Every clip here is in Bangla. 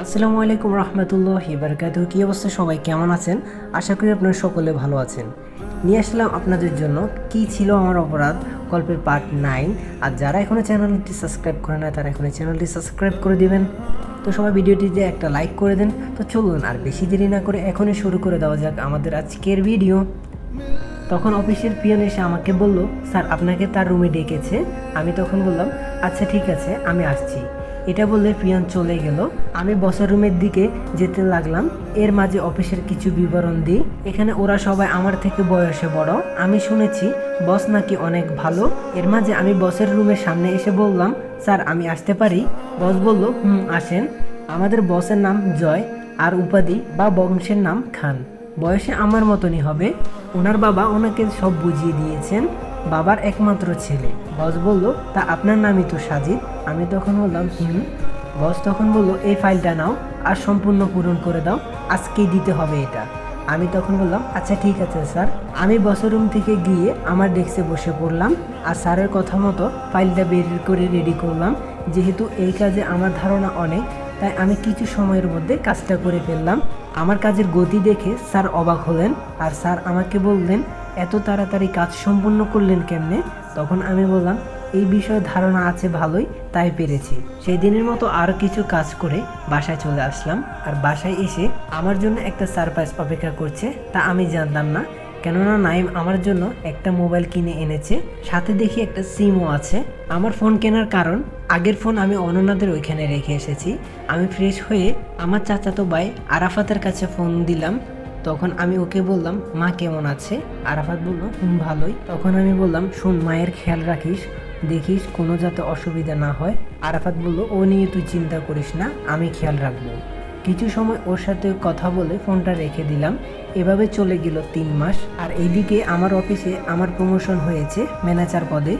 আসসালামু আলাইকুম রহমতুল্লাহ বারকাত কি অবস্থা সবাই? কেমন আছেন? আশা করি আপনারা সকলে ভালো আছেন। নিয়ে আসলাম আপনাদের জন্য কি ছিল আমার অপরাধ গল্পের পার্ট নাইন। আর যারা এখনও চ্যানেলটি সাবস্ক্রাইব করে না, তারা এখনও চ্যানেলটি সাবস্ক্রাইব করে দিবেন। তো সবাই ভিডিওটিতে একটা লাইক করে দেন। তো চলুন আর বেশি দেরি না করে এখনই শুরু করে দেওয়া যাক আমাদের আজকের ভিডিও। তখন অফিসের পিয়ন এসে আমাকে বলল, স্যার, আপনাকে তার রুমে ডেকেছে। আমি তখন বললাম আচ্ছা ঠিক আছে, আমি আসছি। এটা বললে পিয়ন চলে গেল। আমি বসের রুমের দিকে যেতে লাগলাম। এর মাঝে অফিসের কিছু বিবরণ দিই। এখানে ওরা সবাই আমার থেকে বয়সে বড়। আমি শুনেছি বস নাকি অনেক ভালো। এর মাঝে আমি বসের রুমের সামনে এসে বললাম, স্যার, আমি আসতে পারি? বস বলল, হুম, আসেন। আমাদের বসের নাম জয় আর উপাধি বা বংশের নাম খান। বয়সে আমার মতনই হবে। ওনার বাবা ওনাকে সব বুঝিয়ে দিয়েছেন। বাবার একমাত্র ছেলে। বস বলল, তা আপনার নামই তো সাজিদ। আমি তখন বললাম, হুম। বস তখন বলল, এই ফাইলটা নাও আর সম্পূর্ণ পূরণ করে দাও। আজকেই দিতে হবে এটা। আমি তখন বললাম আচ্ছা ঠিক আছে, স্যার। আমি বসের রুম থেকে গিয়ে আমার ডেস্কে বসে পড়লাম আর স্যারের কথা মতো ফাইলটা বের করে রেডি করলাম। যেহেতু এই কাজে আমার ধারণা অনেক, তাই আমি কিছু সময়ের মধ্যে কাজটা করে ফেললাম। আমার কাজের গতি দেখে স্যার অবাক হলেন আর স্যার আমাকে বললেন এত তাড়াতাড়ি কাজ সম্পূর্ণ করলেন কেমনে? তখন আমি বললাম, এই বিষয়ে ধারণা আছে ভালোই, তাই পেরেছি। সেই দিনের মতো আরও কিছু কাজ করে বাসায় চলে আসলাম। আর বাসায় এসে আমার জন্য একটা সারপ্রাইজ অপেক্ষা করছে, তা আমি জানতাম না। কেননা নাইম আমার জন্য একটা মোবাইল কিনে এনেছে, সাথে দেখি একটা সিমও আছে। আমার ফোন কেনার কারণ, আগের ফোন আমি অননাদের ওইখানে রেখে এসেছি। আমি ফ্রেশ হয়ে আমার চাচাতো ভাই আরাফাতের কাছে ফোন দিলাম তখন আমি ওকে বললাম, মা কেমন আছে? আরাফাত বলল, হুম, ভালোই। তখন আমি বললাম, শোন, মায়ের খেয়াল রাখিস, দেখিস কোনো যাতে অসুবিধা না হয়। আরাফাত বলল, ও নিয়ে তুই চিন্তা করিস না, আমি খেয়াল রাখব। কিছু সময় ওর সাথে কথা বলে ফোনটা রেখে দিলাম। এভাবে চলে গেল তিন মাস। আর এইদিকে আমার অফিসে আমার প্রমোশন হয়েছে ম্যানেজার পদে।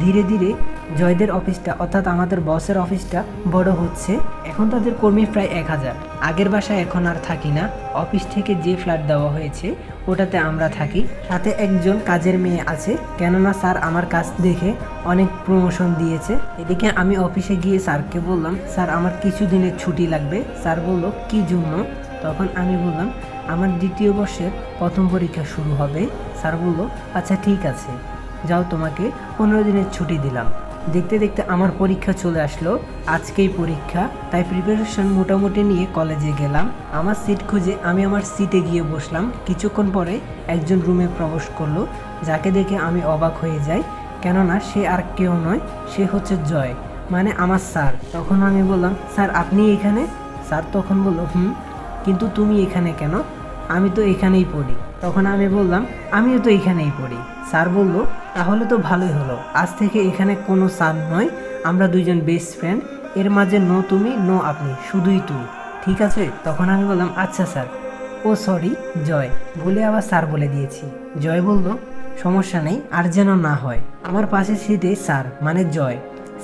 ধীরে ধীরে জয়দের অফিসটা, অর্থাৎ আমাদের বসের অফিসটা বড় হচ্ছে। এখন তাদের কর্মী প্রায় এক হাজার। আগের বাসায় এখন আর থাকি না। অফিস থেকে যে ফ্ল্যাট দেওয়া হয়েছে, ওটাতে আমরা থাকি। সাথে একজন কাজের মেয়ে আছে। কেননা স্যার আমার কাজ দেখে অনেক প্রমোশন দিয়েছে। এদিকে আমি অফিসে গিয়ে স্যারকে বললাম, স্যার, আমার কিছু দিনের ছুটি লাগবে। স্যার বলল, কি জন্য? তখন আমি বললাম, আমার দ্বিতীয় বর্ষের প্রথম পরীক্ষা শুরু হবে। স্যার বলল আচ্ছা ঠিক আছে। যাও তোমাকে পনেরো দিনের ছুটি দিলাম। দেখতে দেখতে আমার পরীক্ষা চলে আসলো, আজকেই পরীক্ষা। তাই প্রিপারেশন মোটামুটি নিয়ে কলেজে গেলাম। আমার সিট খুঁজে আমি আমার সিটে গিয়ে বসলাম। কিছুক্ষণ পরে একজন রুমে প্রবেশ করল, যাকে দেখে আমি অবাক হয়ে যাই। কেননা সে আর কেউ নয়, সে হচ্ছে জয় মানে আমার স্যার তখন আমি বললাম স্যার আপনি এখানে? স্যার তখন বলল, হুম, কিন্তু তুমি এখানে কেন? আমি তো এখানেই পড়ি। তখন আমি বললাম, আমিও তো এখানেই পড়ি। স্যার বলল, তাহলে তো ভালোই হলো। আজ থেকে এখানে কোনো স্যার নয়। আমরা দুইজন বেস্ট ফ্রেন্ড এর মাঝে নো তুমি, নো আপনি, শুধুই তুই। ঠিক আছে? তখন আমি বললাম আচ্ছা স্যার। ও সরি, জয়। বলে আবার স্যার বলে দিয়েছি। জয় বলল, সমস্যা নেই, আর যেন না হয়। আমার পাশের সিটে স্যার মানে জয়।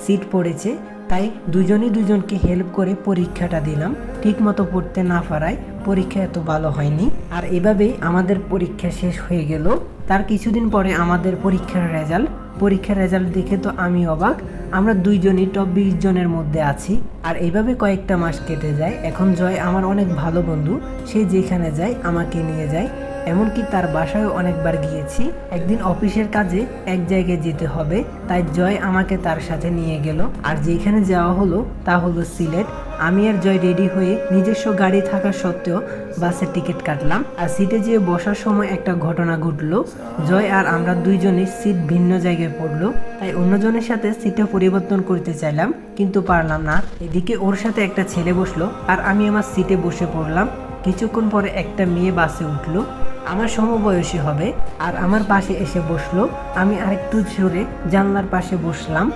সিট পড়েছে তাই দুজনই দুজনকে হেল্প করে পরীক্ষাটা দিলাম। ঠিক মতো পড়তে না পারায় পরীক্ষা এত ভালো হয়নি। আর এভাবেই আমাদের পরীক্ষা শেষ হয়ে গেল। তার কিছুদিন পরে আমাদের পরীক্ষার রেজাল্ট পরীক্ষার রেজাল্ট দেখে তো আমি অবাক। আমরা দুইজনই টপ বিশ জনের মধ্যে আছি। আর এইভাবে কয়েকটা মাস কেটে যায়। এখন জয় আমার অনেক ভালো বন্ধু। সে যেখানে যায় আমাকে নিয়ে যায়। এমনকি তার বাসায় অনেকবার গিয়েছি। একদিন অফিসের কাজে এক জায়গায় যেতে হবে, তাই জয় আমাকে তার সাথে নিয়ে গেল। আর যেখানে যাওয়া হলো, তা হলো সিলেট। আমি আর জয় রেডি হয়ে নিজস্ব গাড়ি থাকা সত্ত্বেও বাসের টিকিট কাটলাম। আর সিটে যেয়ে বসার সময় একটা ঘটনা ঘটলো। জয় আর আমরা দুইজনের সিট ভিন্ন জায়গায় পড়ল, তাই অন্যজনের সাথে সিটে পরিবর্তন করতে চাইলাম, কিন্তু পারলাম না। এদিকে ওর সাথে একটা ছেলে বসল, আর আমি আমার সিটে বসে পড়লাম। কিছুক্ষণ পরে একটা মেয়ে বাসে উঠল। আমার সমবয়সী হবে আর আমার পাশে এসে বসল। আমি আরেকটু জোরে জানলার পাশে বসলাম।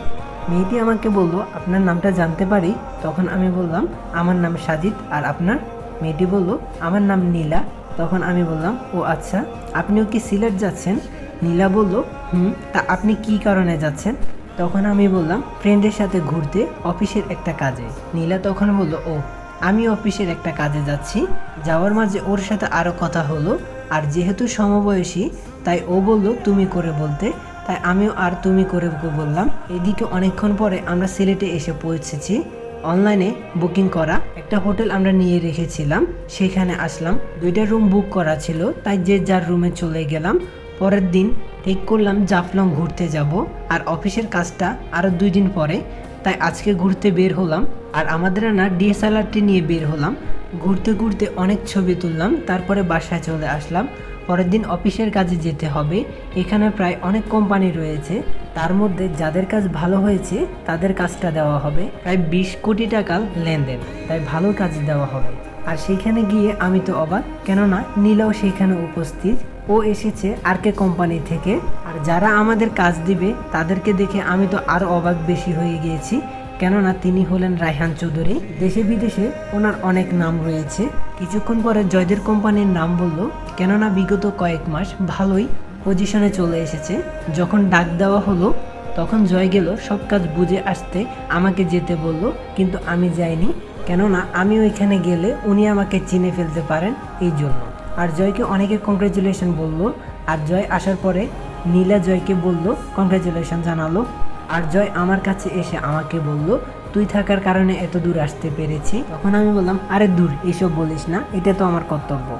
মেয়েটি আমাকে বলল, আপনার নামটা জানতে পারি? তখন আমি বললাম, আমার নাম সাজিদ আর আপনার? মেয়েটি বলল, আমার নাম নীলা। তখন আমি বললাম, ও আচ্ছা আপনিও কি সিলেট যাচ্ছেন? নীলা বলল, হুম, তা আপনি কি কারণে যাচ্ছেন? তখন আমি বললাম, ফ্রেন্ডের সাথে ঘুরতে, অফিসের একটা কাজে। নীলা তখন বলল, ও আমি অফিসের একটা কাজে যাচ্ছি। যাওয়ার মাঝে ওর সাথে আরও কথা হলো। আর যেহেতু সমবয়সী, তাই ও বলল, তুমি করে বলতে। তাই আমিও আর তুমি করে বললাম। এদিকে অনেকক্ষণ পরে আমরা সিলেটে এসে পৌঁছেছি। অনলাইনে বুকিং করা। একটা হোটেল আমরা নিয়ে রেখেছিলাম। সেখানে আসলাম। দুইটা রুম বুক করা ছিল। তাই যে যার রুমে চলে গেলাম। পরের দিন ঠিক করলাম, জাফলং ঘুরতে যাব। আর অফিসের কাজটা আরও দুই দিন পরে। তাই আজকে ঘুরতে বের হলাম। আর আমাদের না ডিএসএলআরটি নিয়ে বের হলাম। ঘুরতে ঘুরতে অনেক ছবি তুললাম, তারপরে বাসায় চলে আসলাম। পরের দিন অফিসের কাজে যেতে হবে, এখানে প্রায় অনেক কোম্পানি রয়েছে। তার মধ্যে যাদের কাজ ভালো হয়েছে, তাদের কাজটা দেওয়া হবে। প্রায় বিশ কোটি টাকা লেনদেন, তাই ভালো কাজ দেওয়া হবে। আর সেখানে গিয়ে আমি তো অবাক, কেননা নীলাও সেখানে উপস্থিত। ও এসেছে আর কে কোম্পানি থেকে। আর যারা আমাদের কাজ দিবে, তাদেরকে দেখে আমি তো আরও অবাক বেশি হয়ে গিয়েছি। কেননা তিনি হলেন রায়হান চৌধুরী। দেশে বিদেশে ওনার অনেক নাম রয়েছে। কিছুক্ষণ পরে জয়দের কোম্পানির নাম বলল, কেননা বিগত কয়েক মাস ভালোই পজিশনে চলে এসেছে। যখন ডাক দেওয়া হলো, তখন জয় গেল, সব কাজ বুঝে আসতে আমাকে যেতে বলল, কিন্তু আমি যাইনি। কেননা আমি ওইখানে গেলে উনি আমাকে চিনে ফেলতে পারেন এই জন্য। আর জয়কে অনেকে কংগ্রেচুলেশন বলল। আর জয় আসার পরে নীলা জয়কে বলল কংগ্রেচুলেশন জানালো। আর জয় আমার কাছে এসে আমাকে বলল, তুই থাকার কারণে এত দূর আসতে পেরেছি। তখন আমি বললাম, আরে দূর, এসব বলিস না, এটা তো আমার কর্তব্য।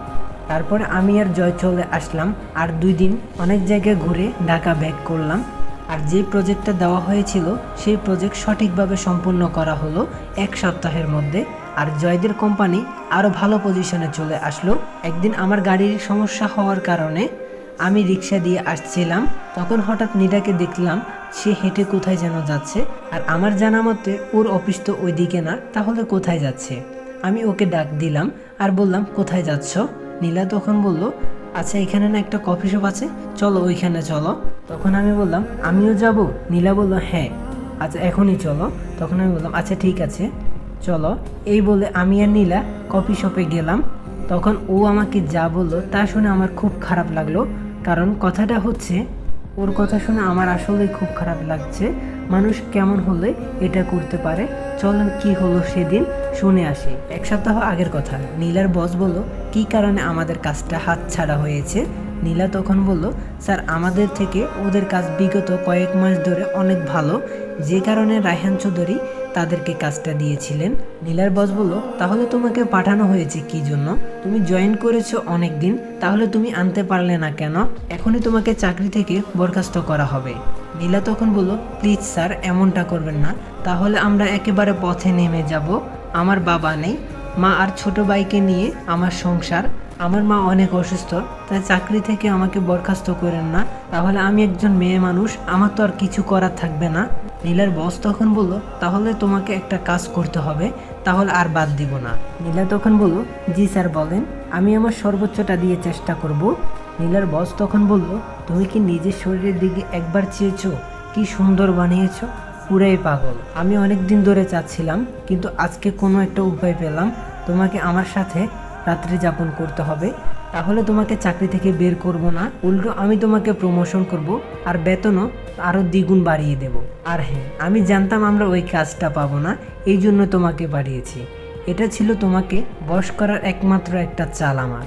তারপর আমি আর জয় চলে আসলাম, আর দুই দিন অনেক জায়গায় ঘুরে ঢাকা ব্যাক করলাম। আর যে প্রজেক্টটা দেওয়া হয়েছিল, সেই প্রজেক্ট সঠিকভাবে সম্পূর্ণ করা হলো এক সপ্তাহের মধ্যে। আর জয়দের কোম্পানি আরও ভালো পজিশনে চলে আসলো। একদিন আমার গাড়ির সমস্যা হওয়ার কারণে আমি রিক্সা দিয়ে আসছিলাম। তখন হঠাৎ নীলাকে দেখলাম সে হেঁটে কোথায় যেন যাচ্ছে, আর আমার জানা মতে ওর অফিস তো ওইদিকে না, তাহলে কোথায় যাচ্ছে? আমি ওকে ডাক দিলাম আর বললাম, কোথায় যাচ্ছ? নীলা তখন বলল আচ্ছা এখানে না একটা কফি শপ আছে, চলো ওইখানে চলো। তখন আমি বললাম, আমিও যাব? নীলা বলল হ্যাঁ। আচ্ছা এখনই চলো। তখন আমি বললাম আচ্ছা ঠিক আছে। চলো। এই বলে আমি আর নীলা কফি শপে গেলাম। তখন ও আমাকে যা বলল তা শুনে আমার খুব খারাপ লাগল, কারণ কথাটা হচ্ছে ওর কথা শুনে আমার আসলেই খুব খারাপ লাগছে। মানুষ কেমন হলে এটা করতে পারে? চলেন কি হলো সেদিন? শুনে আসি। এক সপ্তাহ আগের কথা। নীলার বস বলল, কি কারণে আমাদের কাজটা হাত ছাড়া হয়েছে? নীলা তখন বলল, স্যার, আমাদের থেকে ওদের কাজ বিগত কয়েক মাস ধরে অনেক ভালো। যে কারণে রায়হান চৌধুরী তাদেরকে কাজটা দিয়েছিলেন। নীলার বস বলল, তাহলে তোমাকে পাঠানো হয়েছে কি জন্য? তুমি জয়েন করেছ অনেক দিন তাহলে তুমি আনতে পারলে না কেন? এখনই তোমাকে চাকরি থেকে বরখাস্ত করা হবে। নীলা তখন বলল, প্লিজ স্যার, এমনটা করবেন না। তাহলে আমরা একেবারে পথে নেমে যাব। আমার বাবা নেই, মা আর ছোট ভাইকে নিয়ে আমার সংসার। আমার মা অনেক অসুস্থ, তাই চাকরি থেকে আমাকে বরখাস্ত করেন না। তাহলে আমি একজন মেয়ে মানুষ, আমার তো আর কিছু করার থাকবে না। নীলার বস তখন বলল, তাহলে তোমাকে একটা কাজ করতে হবে, তাহলে আর বাদ দিব না। নীলা তখন বলল, জি স্যার, বলেন, আমি আমার সর্বোচ্চটা দিয়ে চেষ্টা করব। নীলার বস তখন বলল, তুমি কি নিজের শরীরের দিকে একবার চেয়েছো? কি সুন্দর বানিয়েছো? পুরাই পাগল। আমি অনেক দিন ধরে চাচ্ছিলাম, কিন্তু আজকে কোনো একটা উপায় পেলাম। তোমাকে আমার সাথে রাত্রি যাপন করতে হবে। তাহলে তোমাকে চাকরি থেকে বের করব না। উল্টো আমি তোমাকে প্রমোশন করব, আর বেতনও আরও দ্বিগুণ বাড়িয়ে দেব। আর হ্যাঁ আমি জানতাম আমরা ওই কাজটা পাবো না, এই জন্য তোমাকে বাড়িয়েছি এটা ছিল তোমাকে বশ করার একমাত্র একটা চাল আমার।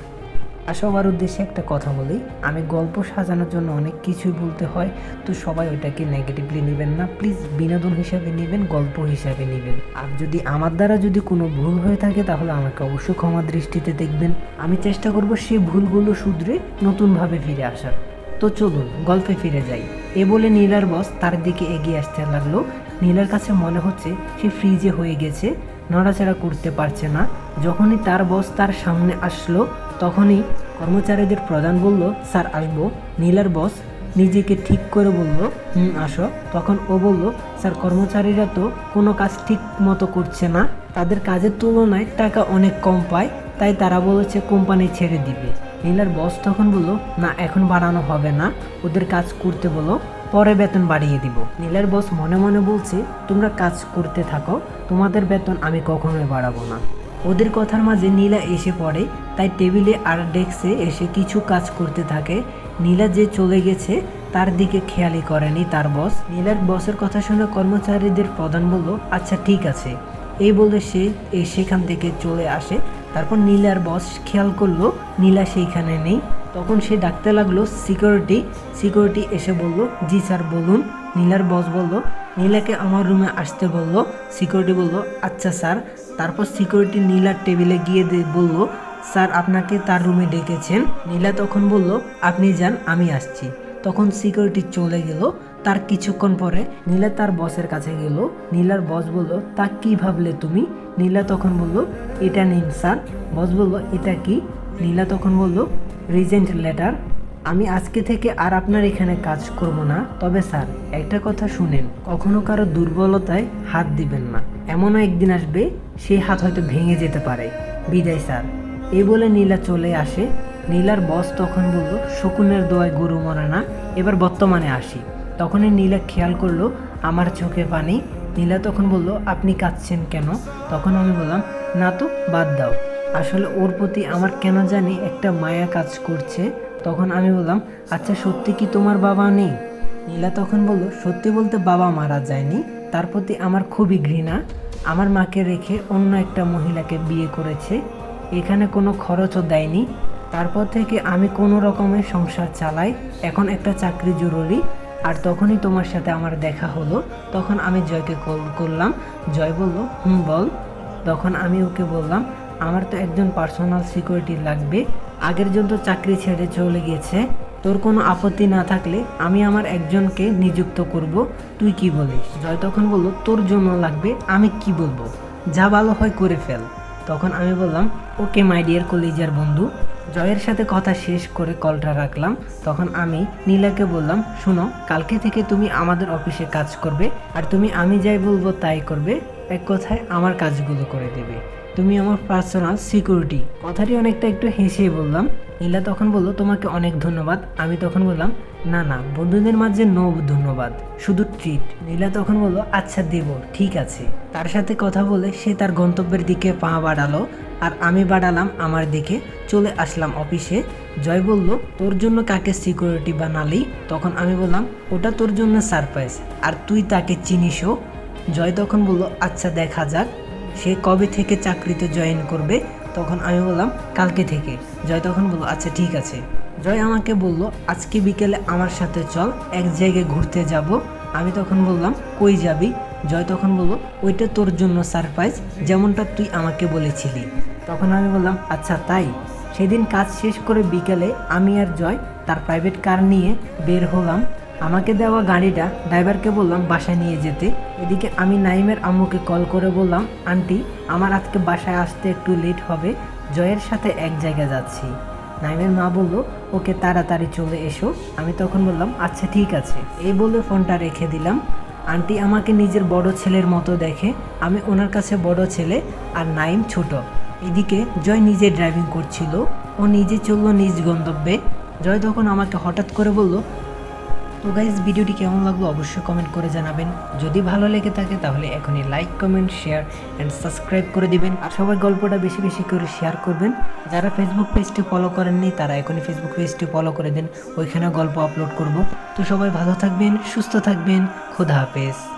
আর সবার উদ্দেশ্যে একটা কথা বলি, আমি গল্প সাজানোর জন্য অনেক কিছুই বলতে হয়, তো সবাই ওইটাকে নেগেটিভলি নেবেন না। প্লিজ বিনোদন হিসাবে নেবেন, গল্প হিসাবে নেবেন। আর যদি আমার দ্বারা যদি কোনো ভুল হয়ে থাকে, তাহলে আমাকে অবশ্যই ক্ষমা দৃষ্টিতে দেখবেন। আমি চেষ্টা করব সেই ভুলগুলো শুধরে নতুনভাবে ফিরে আসার। তো চলুন, গল্পে ফিরে যাই। এ বলে নীলার বস তার দিকে এগিয়ে আসতে লাগল। নীলার কাছে মনে হচ্ছে সে ফ্রিজে হয়ে গেছে, নড়াচড়া করতে পারছে না। যখনই তার বস তার সামনে আসলো, তখনই কর্মচারীদের প্রধান বলল, স্যার, আসব। নীলার বস নিজেকে ঠিক করে বলল, হুম, আসো। তখন ও বলল, স্যার, কর্মচারীরা তো কোনো কাজ ঠিক মতো করছে না। তাদের কাজের তুলনায় টাকা অনেক কম পায়, তাই তারা বলেছে কোম্পানি ছেড়ে দিবে। নীলার বস তখন বলল, না, এখন বাড়ানো হবে না। ওদের কাজ করতে বলো, পরে বেতন বাড়িয়ে দিব। নীলার বস মনে মনে বলছে, তোমরা কাজ করতে থাকো, তোমাদের বেতন আমি কখনোই বাড়াবো না। ওদের কথার মাঝে নীলা এসে পড়ে, তাই টেবিলে আর ডেস্কে এসে কিছু কাজ করতে থাকে। নীলা যে চলে গেছে, তার দিকে খেয়ালই করেনি তার বস নীলার বসের কথা শুনে কর্মচারীদের প্রধান বলল আচ্ছা ঠিক আছে। এই বলে সে সেখান থেকে চলে আসে। তারপর নীলার বস খেয়াল করল, নীলা সেইখানে নেই। তখন সে ডাকতে লাগল সিকিউরিটি সিকিউরিটি এসে বলল, জি স্যার, বলুন। নীলার বস বলল, নীলাকে আমার রুমে আসতে বলল। সিকিউরিটি বলল আচ্ছা স্যার। তারপর সিকিউরিটি নীলার টেবিলে গিয়ে বলল, স্যার, আপনাকে তার রুমে ডেকেছেন। নীলা তখন বলল, আপনি যান, আমি আসছি। তখন সিকিউরিটি চলে গেল। তার কিছুক্ষণ পরে নীলা তার বসের কাছে গেল। নীলার বস বলল, তা কি ভাবলে তুমি? নীলা তখন বলল, এটা নিন স্যার। বস বলল, এটা কি? নীলা তখন বলল, রিজেন্ট লেটার। আমি আজকে থেকে আর আপনার এখানে কাজ করব না। তবে স্যার, একটা কথা শুনেন, কখনো কারও দুর্বলতায় হাত দিবেন না। এমনও একদিন আসবে সেই হাত হয়তো ভেঙে যেতে পারে। বিদায়, স্যার। এই বলে নীলা চলে আসে। নীলার বস তখন বলল, শকুনের দোয়ায় গরু মরে না, এবার বর্তমানে আসি। তখনই নীলা খেয়াল করল, আমার চোখে পানি নীলা তখন বলল, আপনি কাঁদছেন কেন? তখন আমি বললাম, না তো, বাদ দাও। আসলে ওর প্রতি আমার কেন জানি একটা মায়া কাজ করছে। তখন আমি বললাম আচ্ছা সত্যি কি তোমার বাবা নেই? নীলা তখন বলল, সত্যি বলতে বাবা মারা যায়নি। তার প্রতি আমার খুবই ঘৃণা। আমার মাকে রেখে অন্য একটা মহিলাকে বিয়ে করেছে। এখানে কোনো খরচও দেয়নি। তারপর থেকে আমি কোনো রকমের সংসার চালাই। এখন একটা চাকরি জরুরি। আর তখনই তোমার সাথে আমার দেখা হলো। তখন আমি জয়কে কল করলাম। জয় বলল, হুম, বল। তখন আমি ওকে বললাম, আমার তো একজন পার্সোনাল সিকিউরিটি লাগবে। আগের জন তো চাকরি ছেড়ে চলে গিয়েছে তোর কোনো আপত্তি না থাকলে আমি আমার একজনকে নিযুক্ত করব। তুই কি বলিস? জয় তখন বলল, তোর জন্য লাগবে, আমি কি বলব? যা ভালো হয় করে ফেল। তখন আমি বললাম, ওকে মাই ডিয়ার কলেজার বন্ধু। জয়ের সাথে কথা শেষ করে কলটা রাখলাম, তখন আমি নীলাকে বললাম, শুনো, কালকে থেকে তুমি আমাদের অফিসে কাজ করবে, আর তুমি আমি যাই বলব তাই করবে, এক কথায় আমার কাজগুলো করে দেবে। তুমি আমার পার্সোনাল সিকিউরিটি কথাটি অনেকটা একটু হেসে বললাম। নীলা তখন বলল, তোমাকে অনেক ধন্যবাদ। আমি তখন বললাম, না না, বন্ধুদের মাঝে নো ধন্যবাদ, শুধু ট্রিট নীলা তখন বলল আচ্ছা দেব, ঠিক আছে। তার সাথে কথা বলে সে তার গন্তব্যের দিকে পা বাড়ালো আর আমি বাড়ালাম আমার দিকে, চলে আসলাম অফিসে। জয় বলল, তোর জন্য কাকে সিকিউরিটি বানালি? তখন আমি বললাম, ওটা তোর জন্য সারপ্রাইজ আর তুই তাকে চিনিসও জয় তখন বলল আচ্ছা দেখা যাক, সে কবে থেকে চাকরিতে জয়েন করবে? তখন আমি বললাম, কালকে থেকে। জয় তখন বলল আচ্ছা ঠিক আছে। জয় আমাকে বলল, আজকে বিকেলে আমার সাথে চল, এক জায়গায় ঘুরতে যাব। আমি তখন বললাম, কই যাবি? জয় তখন বলল, ওইটা তোর জন্য সারপ্রাইজ যেমনটা তুই আমাকে বলেছিলি। তখন আমি বললাম আচ্ছা তাই। সেদিন কাজ শেষ করে বিকেলে আমি আর জয় তার প্রাইভেট কার নিয়ে বের হলাম। আমাকে দেওয়া গাড়িটা ড্রাইভারকে বললাম, বাসায় নিয়ে যেতে। এদিকে আমি নাইমের আম্মুকে কল করে বললাম, আন্টি, আমার আজকে বাসায় আসতে একটু লেট হবে। জয়ের সাথে এক জায়গায় যাচ্ছি। নাইমের মা বলল, ওকে তাড়াতাড়ি চলে এসো। আমি তখন বললাম আচ্ছা ঠিক আছে। এই বলে ফোনটা রেখে দিলাম। আন্টি আমাকে নিজের বড় ছেলের মতো দেখে, আমি ওনার কাছে বড় ছেলে আর নাইম ছোট। এদিকে জয় নিজে ড্রাইভিং করছিল, ও নিজে চলল নিজ গন্তব্যে। জয় তখন আমাকে হঠাৎ করে বলল, তো গাইজ ভিডিওটি কেমন লাগল অবশ্যই কমেন্ট করে জানাবেন। যদি ভালো লেগে থাকে তাহলে এখনই like comment share and subscribe করে দিবেন। আর সবাই গল্পটা বেশি বেশি করে শেয়ার করবেন। যারা ফেসবুক পেজটি ফলো করেননি, তারা এখনই ফেসবুক পেজটি ফলো করে দেন। ওইখানে গল্প আপলোড করব। তো সবাই ভালো থাকবেন, সুস্থ থাকবেন। খুদা হাফেজ।